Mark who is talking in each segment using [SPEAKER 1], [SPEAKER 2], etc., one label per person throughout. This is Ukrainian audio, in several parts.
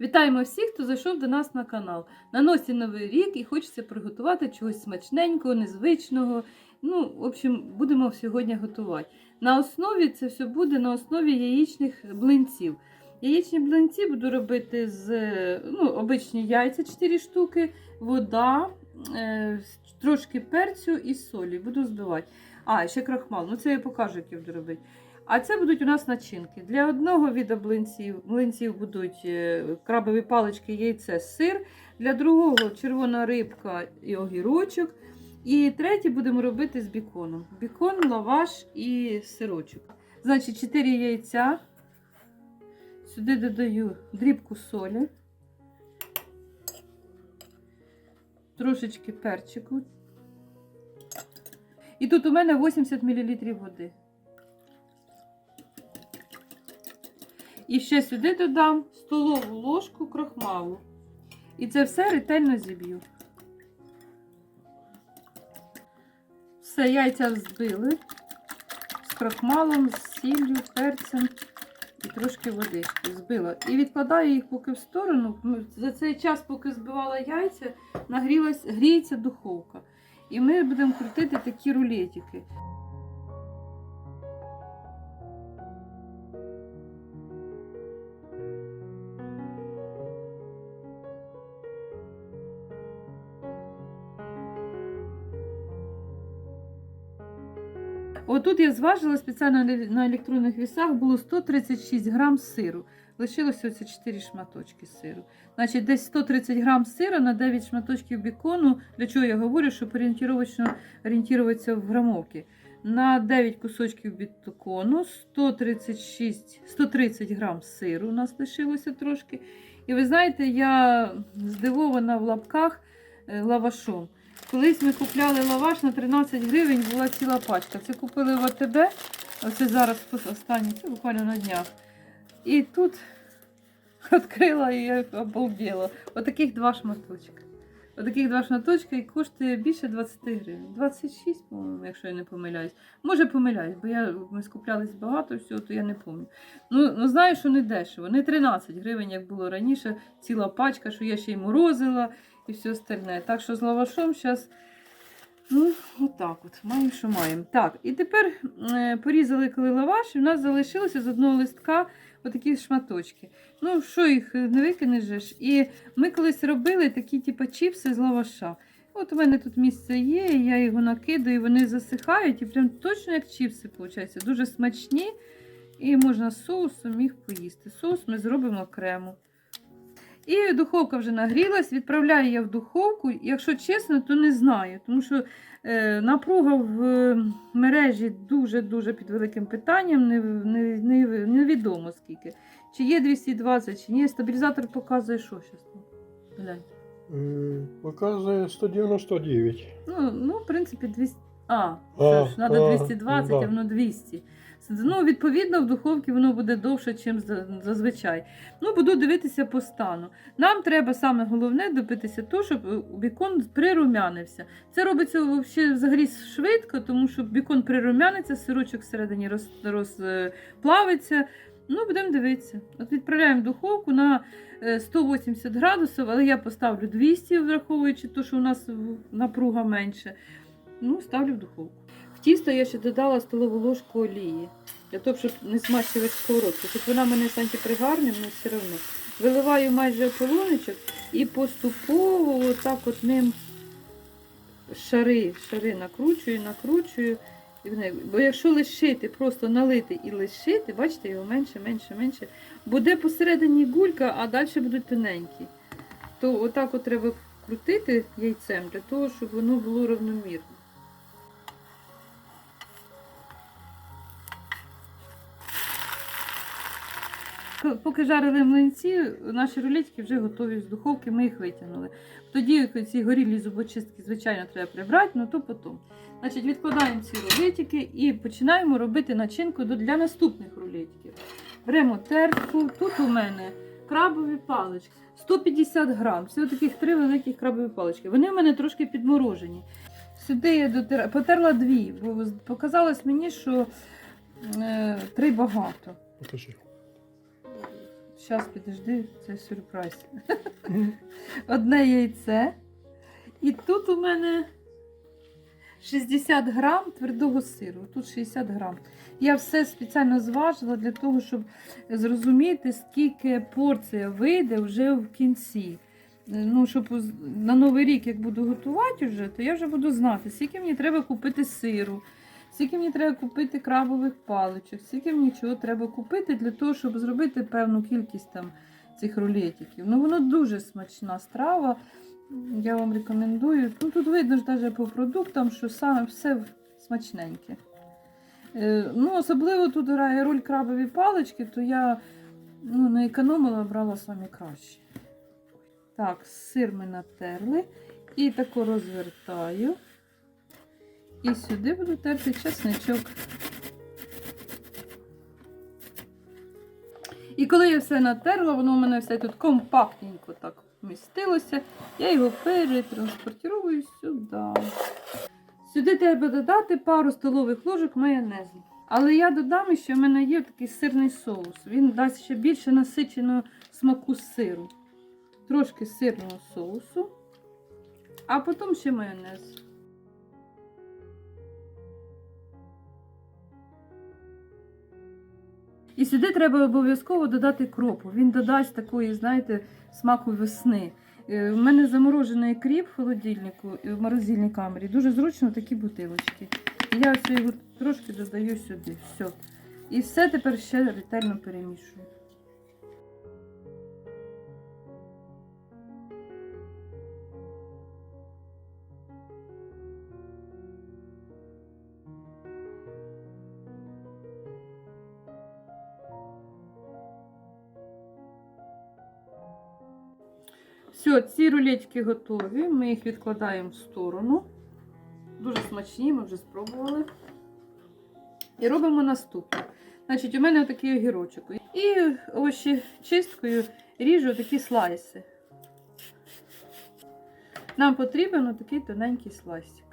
[SPEAKER 1] Вітаємо всіх, хто зайшов до нас на канал. На носі новий рік і хочеться приготувати чогось смачненького, незвичного. Ну, в общем, будемо сьогодні готувати. На основі це все буде на основі яєчних блинців. Яєчні блинці буду робити з ну, обичні яйця 4 штуки, вода, е, трошки перцю і солі. Буду збивати. А, ще крахмал. Ну це я покажу, як я буду робити. А це будуть у нас начинки. Для одного віду блинців, блинців будуть е, крабові палички, яйце, сир. Для другого червона рибка і огірочок. І третє будемо робити з біконом. Бікон, лаваш і сирочок. Значить, 4 яйця. Сюди додаю дрібку солі, трошечки перчику. І тут у мене 80 мл води. І ще сюди додам столову ложку крохмалу. І це все ретельно зіб'ю. Все, яйця взбили з крохмалом, з сіллю, перцем і трошки водички збила. І відкладаю їх поки в сторону. Ну, За цей час, поки збивала яйця, нагрілась, гріється духовка. І ми будемо крутити такі рулетики. Отут я зважила спеціально на- електронних вісах, було 136 грам сиру. Лишилося оці 4 шматочки сиру. Значить, десь 130 грам сира на 9 шматочків бікону. Для чого я говорю, щоб орієнтировочно орієнтуватися в грамовки. На 9 кусочків бікону 136, 130 грам сиру у нас лишилося трошки. І ви знаєте, я здивована в лапках е, лавашом. Колись ми купляли лаваш на 13 гривень, була ціла пачка. Це купили в АТБ, оце зараз останні, це буквально на днях. І тут відкрила і я обалділа. Отаких два шматочка. Отаких два шматочка і коштує більше 20 гривень. 26, по-моєму, якщо я не помиляюсь. Може помиляюсь, бо я, ми скуплялись багато всього, то я не пам'ятаю. Ну, ну знаю, що не дешево. Не 13 гривень, як було раніше, ціла пачка, що я ще й морозила і все остальне. Так що з лавашом зараз. Ну, отак от, маємо, що маємо. Так, і тепер е, порізали коли лаваш, і в нас залишилося з одного листка отакі шматочки. Ну, що їх не викинеш? І ми колись робили такі, типу, чіпси з лаваша. От у мене тут місце є, я його накидаю, вони засихають, і прям точно як чіпси, виходить. Дуже смачні. І можна соусом їх поїсти. Соус ми зробимо окремо. І духовка вже нагрілась, відправляю я в духовку. Якщо чесно, то не знаю, тому що е, напруга в е, мережі дуже-дуже під великим питанням, не, не, не, невідомо скільки. Чи є 220, чи ні. Стабілізатор показує, що зараз.
[SPEAKER 2] Показує 199.
[SPEAKER 1] Ну, ну, в принципі, 200. А,
[SPEAKER 2] А,
[SPEAKER 1] це ж треба
[SPEAKER 2] а,
[SPEAKER 1] 220,
[SPEAKER 2] ну
[SPEAKER 1] а воно 200. Ну, відповідно, в духовці воно буде довше, ніж зазвичай. Ну, буду дивитися по стану. Нам треба саме головне добитися того, щоб е, бікон прирумянився. Це робиться взагалі швидко, тому що бікон прирумяниться, сирочок всередині розплавиться. Ну, будемо дивитися. От відправляємо духовку на е, 180 градусів, але я поставлю 200, враховуючи те, що у нас напруга менше. Ну, ставлю в духовку. Тісто я ще додала столову ложку олії, для того, щоб не змащувати сковородку. Хоч вона мене з антипригарним, але все одно. Виливаю майже полуничок і поступово отак от ним шари, шари накручую, накручую. Бо якщо лишити, просто налити і лишити, бачите, його менше, менше, менше, буде посередині гулька, а далі будуть тоненькі. То отак от треба крутити яйцем для того, щоб воно було рівномірно. Поки жарили млинці, наші рулетики вже готові з духовки, ми їх витягнули. Тоді ці горілі зубочистки, звичайно, треба прибрати, ну то потім. Значить, відкладаємо ці рулетики і починаємо робити начинку для наступних рулетиків. Беремо тертку, тут у мене крабові палички, 150 грам. Це таких три великих крабові палички. Вони у мене трошки підморожені. Сюди я дотира... потерла дві, бо показалось мені, що е, три багато.
[SPEAKER 2] Покажи.
[SPEAKER 1] Зараз підожди, це сюрприз. Одне яйце. І тут у мене 60 грам твердого сиру. Тут 60 грам. Я все спеціально зважила для того, щоб зрозуміти, скільки порція вийде вже в кінці. Ну, щоб на Новий рік, як буду готувати вже, то я вже буду знати, скільки мені треба купити сиру, скільки мені треба купити крабових паличок, скільки мені чого треба купити для того, щоб зробити певну кількість там цих рулетиків. Ну, воно дуже смачна страва. Я вам рекомендую. Ну, тут видно ж навіть по продуктам, що саме все смачненьке. Е, ну, особливо тут грає роль крабові палички, то я ну, не економила, брала самі кращі. Так, сир ми натерли. І тако розвертаю. І сюди буду терти чесничок. І коли я все натерла, воно у мене все тут компактненько так вмістилося, я його перетранспортирую сюди. Сюди треба додати пару столових ложок майонезу. Але я додам, що в мене є такий сирний соус. Він дасть ще більше насиченого смаку сиру. Трошки сирного соусу, а потім ще майонез. І сюди треба обов'язково додати кропу. Він додасть такої, знаєте, смаку весни. Е, У мене заморожений кріп в холодильнику в морозильній камері. Дуже зручно такі бутилочки. Я ось його трошки додаю сюди. Все. І все тепер ще ретельно перемішую. Все, ці рулетики готові. Ми їх відкладаємо в сторону. Дуже смачні, ми вже спробували. І робимо наступне. Значить, у мене такий огірочок. І овочі чисткою ріжу такі слайси. Нам потрібен такий тоненький слайсик.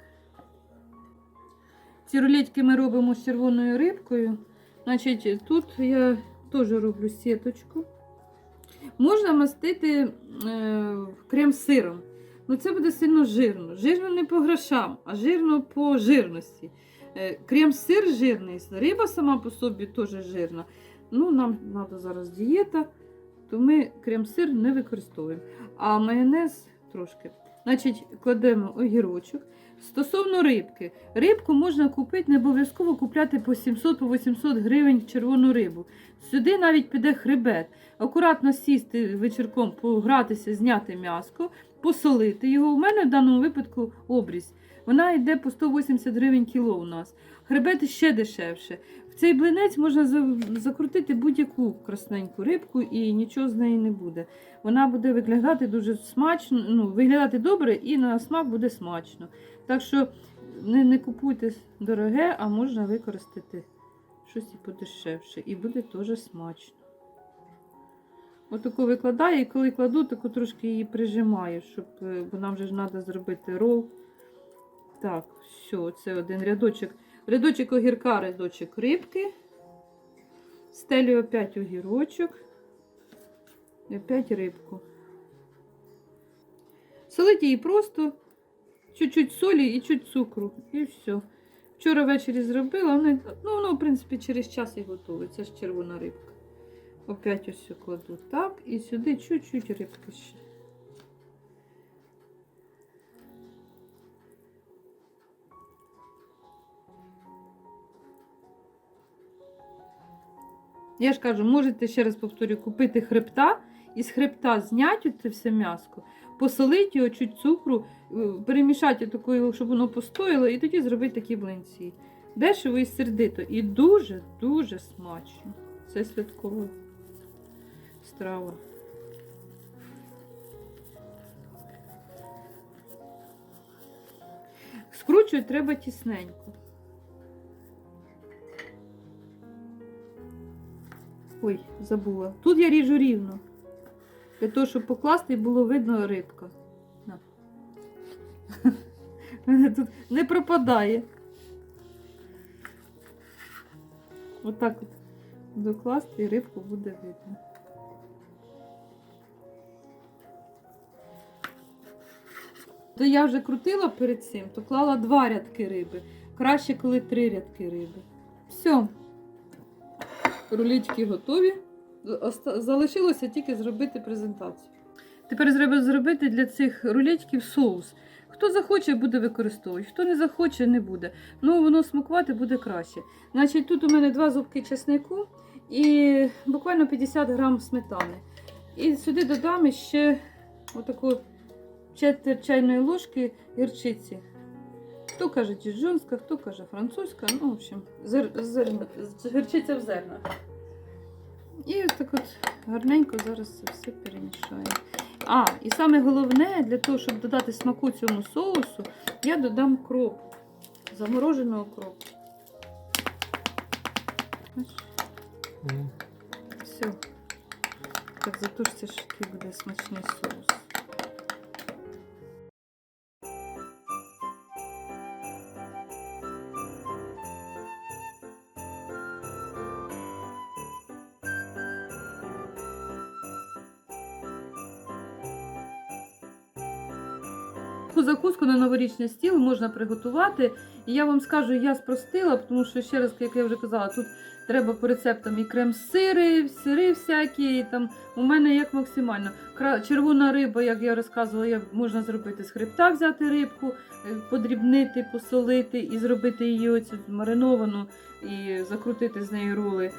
[SPEAKER 1] Ці рулетики ми робимо з червоною рибкою. Значить, тут я теж роблю сіточку. Можна мастити е, крем сиром. Ну це буде сильно жирно. Жирно не по грошам, а жирно по жирності. Е, крем-сир жирний, риба сама по собі теж жирна. Ну, нам треба зараз дієта, то ми крем-сир не використовуємо. А майонез трошки. Значить, кладемо огірочок. Стосовно рибки, рибку можна купити, не обов'язково купляти по 700-800 гривень червону рибу. Сюди навіть піде хребет. Акуратно сісти вечірком, погратися, зняти м'яско, посолити його. У мене в даному випадку обріз. Вона йде по 180 гривень кіло у нас. Хребет ще дешевше. В цей блинець можна закрутити будь-яку красненьку рибку і нічого з неї не буде. Вона буде виглядати дуже смачно, ну, виглядати добре і на смак буде смачно. Так що не, не купуйте дороге, а можна використати щось і подешевше. І буде теж смачно. Отако викладаю, і коли кладу, таку трошки її прижимаю, щоб, е, бо нам вже ж треба зробити рол. Так, все, це один рядочок. Рядочок огірка, рядочок рибки. Стелю опять огірочок. І опять рибку. Солить її просто чуть-чуть солі і чуть цукру. І все. Вчора ввечері зробила, вони, ну воно, в принципі, через час і готове. Це ж червона рибка. Опять ось кладу так, і сюди чуть-чуть рибки ще. Я ж кажу, можете ще раз повторю, купити хребта, і з хребта зняти це все м'яско, посолити його чуть цукру, е, перемішати такою, щоб воно постояло, і тоді зробити такі блинці. Дешево і сердито. І дуже-дуже смачно. Це святкова страва. Скручувати треба тісненько. Ой, забула. Тут я ріжу рівно. Для того, щоб покласти, було видно рибка. Тут не пропадає. Отак от докласти і рибку буде видно. То я вже крутила перед цим, то клала два рядки риби. Краще, коли три рядки риби. Все. Рулічки готові. Залишилося тільки зробити презентацію. Тепер треба зробити для цих рулечків соус. Хто захоче, буде використовувати, хто не захоче, не буде. Ну, воно смакувати буде краще. Значить, тут у мене два зубки чеснику і буквально 50 грам сметани. І сюди додам ще отаку четверть чайної ложки гірчиці. Хто каже діджонська, хто каже французька. Ну, в общем, зер, зерна, гірчиця в зернах. І ось так от гарненько зараз це все перемішаю. А, і саме головне, для того, щоб додати смаку цьому соусу, я додам кроп. Замороженого кропу. Бачиш? Все. Так затушся, що який буде смачний соус. Таку закуску на новорічний стіл можна приготувати. І я вам скажу, я спростила, тому що ще раз, як я вже казала, тут треба по рецептам і крем-сири, сири всякі. І там у мене як максимально. Червона риба, як я розказувала, як можна зробити з хребта, взяти рибку, е, подрібнити, посолити і зробити її оцю мариновану і закрутити з неї роли.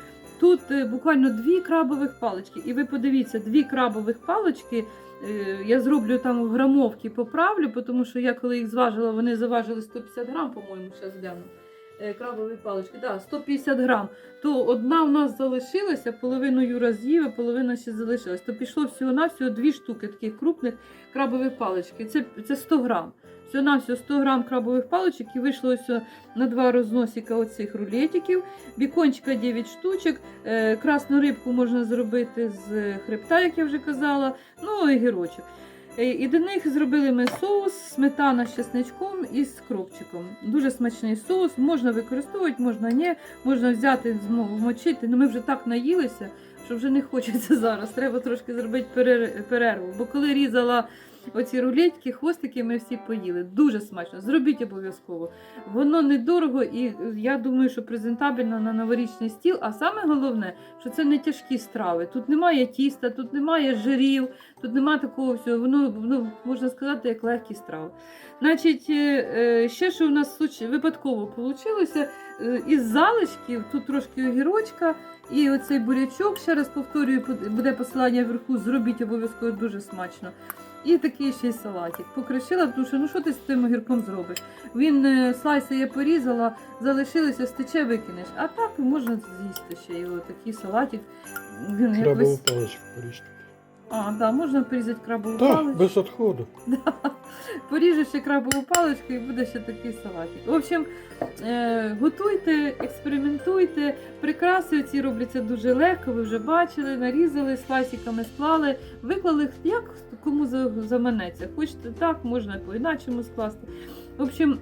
[SPEAKER 1] Тут е, буквально дві крабових палички. І ви подивіться, дві крабових палички. е, Я зроблю там в грамовки, поправлю, тому що я коли їх зважила, вони заважили 150 грам, по-моєму, зараз гляну. Е, Крабові палички, да, 150 грам. То одна у нас залишилася, половину Юра з'їв, половина ще залишилась. То пішло всього-навсього дві штуки таких крупних крабових палички. Це, це 100 грам. Всього-навсього 100 грам крабових паличок і вийшло ось на два розносика оцих рулетиків. Бікончика 9 штучок. Е, красну рибку можна зробити з хребта, як я вже казала. Ну і гірочок. Е, І до них зробили ми соус, сметана з чесничком і з кропчиком. Дуже смачний соус, можна використовувати, можна ні, можна взяти, вмочити. Ну ми вже так наїлися, що вже не хочеться зараз. Треба трошки зробити перерву. Бо коли різала оці рулетки, хвостики ми всі поїли. Дуже смачно. Зробіть обов'язково. Воно недорого і е, я думаю, що презентабельно на новорічний стіл. А саме головне, що це не тяжкі страви. Тут немає тіста, тут немає жирів, тут немає такого всього. Воно, воно можна сказати, як легкі страви. Значить, е, е, ще що у нас випадково вийшло, із залишків тут трошки огірочка і оцей бурячок. Ще раз повторюю, буде посилання вверху. Зробіть обов'язково дуже смачно. І такий ще й салатик. Покришила, тому що ну що ти з тим огірком зробиш? Він е, слайси я порізала, залишилося, стече, викинеш. А так можна з'їсти ще його такий салатик.
[SPEAKER 2] Крабову
[SPEAKER 1] весь...
[SPEAKER 2] паличку поріжте.
[SPEAKER 1] А, да, можна порізати крабову
[SPEAKER 2] Так,
[SPEAKER 1] паличку.
[SPEAKER 2] без відходу.
[SPEAKER 1] Поріжеш ще крабову паличку і буде ще такий салатик. В общем, е, готуйте, експериментуйте. Прикраси ці робляться дуже легко, ви вже бачили, нарізали, слайсиками склали, виклали як кому за- заманеться. Хочете так, можна по-іначому скласти. В общем,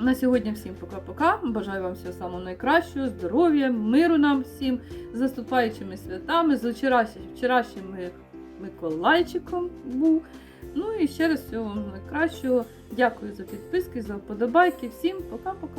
[SPEAKER 1] на сьогодні всім пока-пока. Бажаю вам всього самого найкращого, здоров'я, миру нам всім, з наступаючими святами, з вчорашнім, Миколайчиком був. Ну і ще раз всього вам найкращого. Дякую за підписки, за вподобайки. Всім пока-пока.